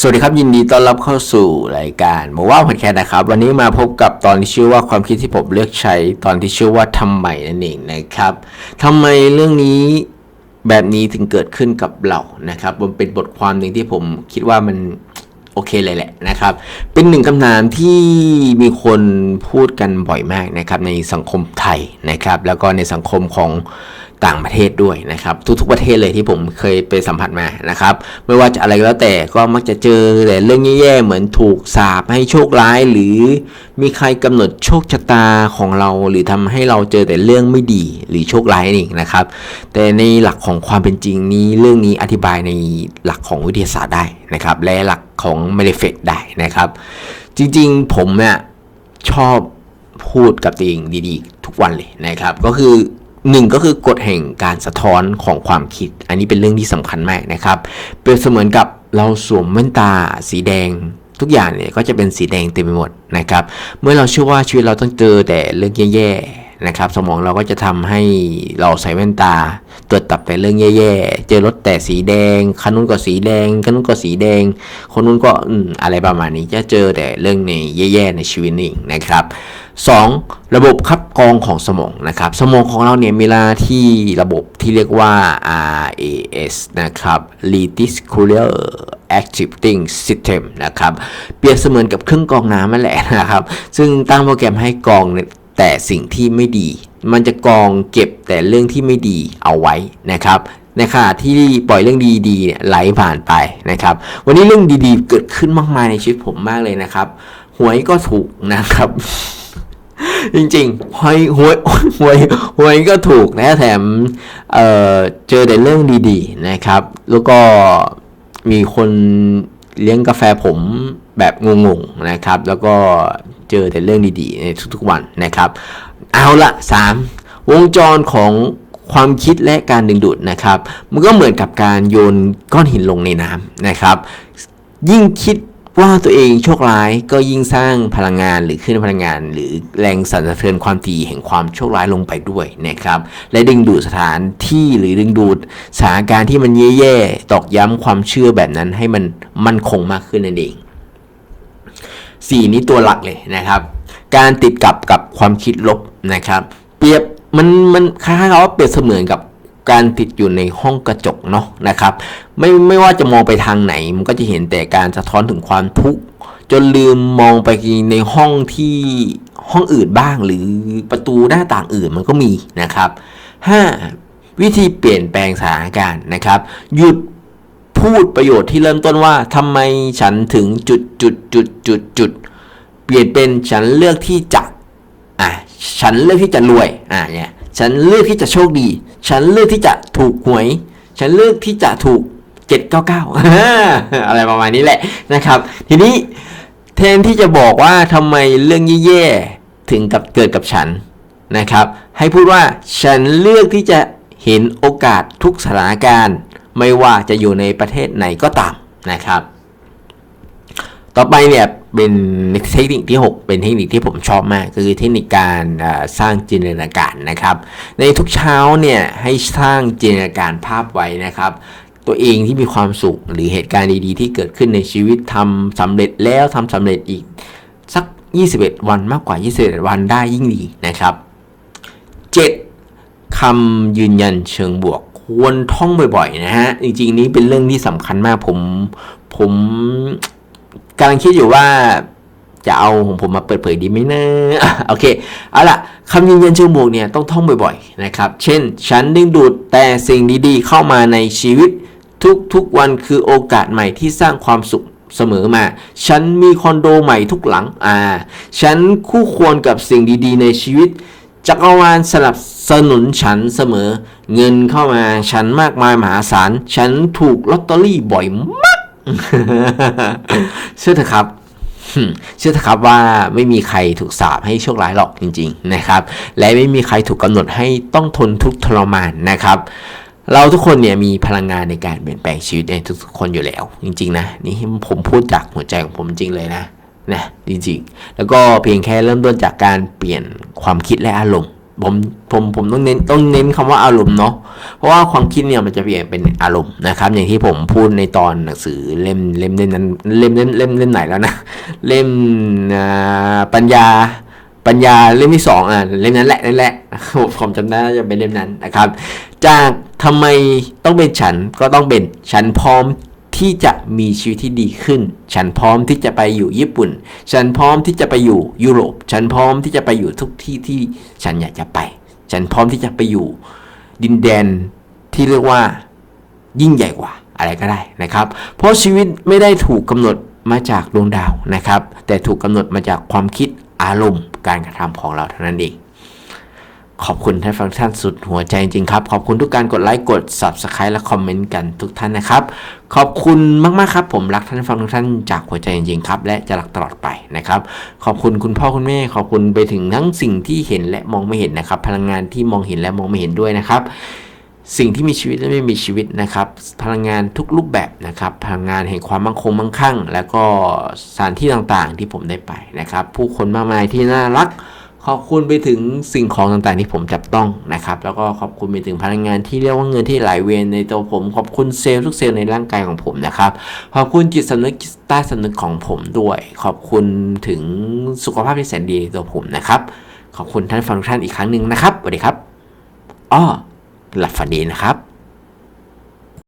สวัสดีครับยินดีต้อนรับเข้าสู่รายการหมูว่าพอดแคสต์นะครับ วันนี้มาพบกับตอนที่ชื่อว่าความคิดที่ผมเลือกใช้ตอนที่ชื่อว่าทำไมนั่นเองนะครับทำไมเรื่องนี้แบบนี้ถึงเกิดขึ้นกับเรานะครับ มันเป็นบทความหนึ่งที่ผมคิดว่ามัน โอเคเลยแหละนะครับ เป็นหนึ่งคำถามที่มีคนพูดกันบ่อยมากนะครับในสังคมไทยนะครับ แล้วก็ในสังคมของต่างประเทศด้วยนะครับ ทุกๆประเทศเลยที่ผมเคยไปสัมผัสมานะครับ ไม่ว่าจะอะไรก็แล้วแต่ก็มักจะเจอแต่เรื่องแย่ๆเหมือนถูกสาปให้โชคร้าย หรือมีใครกำหนดโชคชะตาของเรา หรือทำให้เราเจอแต่เรื่องไม่ดีหรือโชคร้ายนี่นะครับ แต่ในหลักของความเป็นจริงนี้เรื่องนี้อธิบายในหลักของวิทยาศาสตร์ได้นะครับ และหลัก ของเมลเฟกได้นะครับ จริงๆ ผมเนี่ยชอบพูดกับตัวเองดีๆ ทุกวันเลยนะครับ ก็คือหนึ่งก็คือกฎแห่งการสะท้อนของความคิด อันนี้เป็นเรื่องที่สำคัญมากนะครับ เปรียบเสมือนกับเราสวมแว่นตาสีแดงทุกอย่างเนี่ยก็จะเป็นสีแดงเต็มไปหมดนะครับ เมื่อเราเชื่อว่าชีวิตเราต้องเจอแต่เรื่องแย่ๆ นะครับ สมองเราก็จะทำให้เราใส่แว่นตาตรวจตับแต่เรื่องแย่ๆ เจอรถแต่สีแดงคันนู้นก็สีแดงคันนู้นก็สีแดง คนนู้นก็อืมอะไรประมาณนี้จะเจอแต่เรื่องในแย่ๆในชีวิตนี่นะครับ 2. ระบบคับกรองของสมองนะครับ สมองของเราเนี่ยมีหน้าที่ระบบที่เรียกว่า RAS นะครับ Reticular Activating System นะครับ เปรียบเสมือนกับเครื่องกรองน้ำนั่นแหละนะครับ ซึ่งตั้งโปรแกรมให้กรอง แต่สิ่งที่ไม่ดี มันจะกองเก็บแต่เรื่องที่ไม่ดีเอาไว้นะครับในขณะที่ปล่อยเรื่องดีๆเนี่ยไหลผ่านไปนะครับ วันนี้เรื่องดีๆ เกิดขึ้นมากมายในชีวิตผมมากเลยนะครับ หวยก็ถูกนะครับ จริงๆหวยหวยหวยหวยก็ถูกนะแถมเอ่อเจอแต่เรื่องดีๆนะครับ แล้วก็มีคนเลี้ยงกาแฟผมแบบงงๆนะครับ แล้วก็ เจอแต่เรื่องดีๆในทุกๆวันนะครับ เอาละ 3 วงจรของความคิดและการดึงดูดนะครับ มันก็เหมือนกับการโยนก้อนหินลงในน้ำนะครับ ยิ่งคิดว่าตัวเองโชคร้ายก็ยิ่งสร้างพลังงานหรือขึ้นพลังงาน หรือแรงสั่นสะเทือนความถี่แห่งความโชคร้ายลงไปด้วยนะครับ และดึงดูดสถานที่หรือดึงดูดสถานการณ์ที่มันแย่ๆตอกย้ำความเชื่อแบบนั้นให้มันมั่นคงมากขึ้นนั่นเอง สี่นี้ตัวหลักเลยนะครับ การติดกับกับความคิดลบนะครับ เปรียบมันมันคล้ายๆกับว่าเปรียบเสมือนกับการติดอยู่ในห้องกระจกเนาะนะครับ ไม่ไม่ว่าจะมองไปทางไหน มันก็จะเห็นแต่การสะท้อนถึงความทุกข์จนลืมมองไปในห้องที่ห้องอื่นบ้าง หรือประตูหน้าต่างอื่นมันก็มีนะครับ 5. วิธีเปลี่ยนแปลงสถานการณ์นะครับ หยุด พูดประโยชน์ที่เริ่มต้นว่าทำไมฉันถึงจุดจุดจุดจุดจุดเปลี่ยนเป็นฉันเลือกที่จะอะฉันเลือกที่จะรวยอะเนี่ยฉันเลือกที่จะโชคดี ฉันเลือกที่จะถูกหวย ฉันเลือกที่จะถูก 799 อะไรประมาณนี้แหละนะครับ ทีนี้แทนที่จะบอกว่าทำไมเรื่องแย่ๆถึงกับเกิดกับฉันนะครับ ให้พูดว่าฉันเลือกที่จะเห็นโอกาสทุกสถานการณ์ ไม่ว่าจะอยู่ในประเทศไหนก็ตามนะครับ ต่อไปเนี่ยเป็นเทคนิคที่ 6 เป็นเทคนิคที่ผมชอบมาก คือเทคนิคการสร้างจินตนาการนะครับ ในทุกเช้าเนี่ยให้สร้างจินตนาการภาพไว้นะครับ ตัวเองที่มีความสุขหรือเหตุการณ์ดีๆ ที่เกิดขึ้นในชีวิตทำสำเร็จแล้วทำสำเร็จอีกสัก 21 วันมากกว่า 21 วันได้ยิ่งดีนะครับ 7. คำยืนยันเชิงบวก ควรท่องบ่อยๆนะฮะ จริงๆ นี้เป็นเรื่องที่สำคัญมากผม ผมกำลังคิดอยู่ว่าจะเอาของผมมาเปิดเผยดีไหมนะโอเค เอาล่ะคำยืนยันเชิงบวกเนี่ยต้องท่องบ่อยๆนะครับ เช่น ฉันดึงดูดแต่สิ่งดีๆ เข้ามาในชีวิต ทุกๆวันคือโอกาสใหม่ที่สร้างความสุขเสมอมา ฉันมีคอนโดใหม่ทุกหลัง อ่า ฉันคู่ควรกับสิ่งดีๆ ในชีวิต จักรวาลสนับสนุนฉันเสมอ เงินเข้ามาฉันมากมายมหาศาล ฉันถูกลอตเตอรี่บ่อยมากเชื่อเถอะครับเชื่อเถอะครับว่าไม่มีใครถูกสาปให้โชคร้ายหรอกจริง ๆ นะครับ และไม่มีใครถูกกำหนดให้ต้องทนทุกข์ทรมานนะครับเราทุกคนเนี่ยมีพลังงานในการเปลี่ยนแปลงชีวิตในทุกๆคนอยู่แล้ว จริง ๆ นะ นี่ผมพูดจากหัวใจของผมจริงเลยนะนะจริงๆ แล้วก็เพียงแค่เริ่มต้นจากการเปลี่ยน ความคิดและอารมณ์ผมผมผมต้องเน้นต้องเน้นคำว่าอารมณ์เนาะเพราะว่าความคิดเนี่ยมันจะเปลี่ยนเป็นอารมณ์นะครับ อย่างที่ผมพูดในตอนหนังสือเล่มเล่มเล่มนั้นเล่มเล่มเล่มเล่มไหนแล้วนะเล่มอ่าปัญญาปัญญาเล่มที่สองอะเล่มนั้นแหละนั่นแหละผมจำได้จะเป็นเล่มนั้นนะครับ จากทำไมต้องเป็นฉันก็ต้องเป็นฉันพร้อม ที่จะมีชีวิตที่ดีขึ้น ฉันพร้อมที่จะไปอยู่ญี่ปุ่น ฉันพร้อมที่จะไปอยู่ยุโรป ฉันพร้อมที่จะไปอยู่ทุกที่ที่ฉันอยากจะไป ฉันพร้อมที่จะไปอยู่ดินแดนที่เรียกว่ายิ่งใหญ่กว่าอะไรก็ได้นะครับ เพราะชีวิตไม่ได้ถูกกำหนดมาจากดวงดาวนะครับ แต่ถูกกำหนดมาจากความคิดอารมณ์การกระทำของเราเท่านั้นเอง ขอบคุณท่านฟังท่านสุดหัวใจจริงครับ ขอบคุณทุกการกดไลค์กด Subscribe และคอมเมนต์กันทุกท่านนะครับ ขอบคุณมากๆครับผมรักท่านฟังทุกท่านจากหัวใจจริงครับ และจะรักตลอดไปนะครับ ขอบคุณคุณพ่อคุณแม่ ขอบคุณไปถึงทั้งสิ่งที่เห็นและมองไม่เห็นนะครับ พลังงานที่มองเห็นและมองไม่เห็นด้วยนะครับ สิ่งที่มีชีวิตและไม่มีชีวิตนะครับ พลังงานทุกรูปแบบนะครับ พลังงานแห่งความมั่งคงมั่งคั่ง แล้วก็สถานที่ต่างๆ ที่ผมได้ไปนะครับ ผู้คนมากมายที่น่ารัก ขอบคุณไปถึงสิ่งของต่างๆที่ผมจับต้องนะครับ แล้วก็ขอบคุณไปถึงพลังงานที่เรียกว่าเงินที่ไหลเวียนในตัวผม ขอบคุณเซลล์ทุกเซลล์ในร่างกายของผมนะครับ ขอบคุณจิตสำนึกจิตใต้สำนึกของผมด้วย ขอบคุณถึงสุขภาพที่แสนดีในตัวผมนะครับ ขอบคุณท่านฟังทุกท่านอีกครั้งหนึ่งนะครับสวัสดีครับอ้อหลับฝันดีนะครับ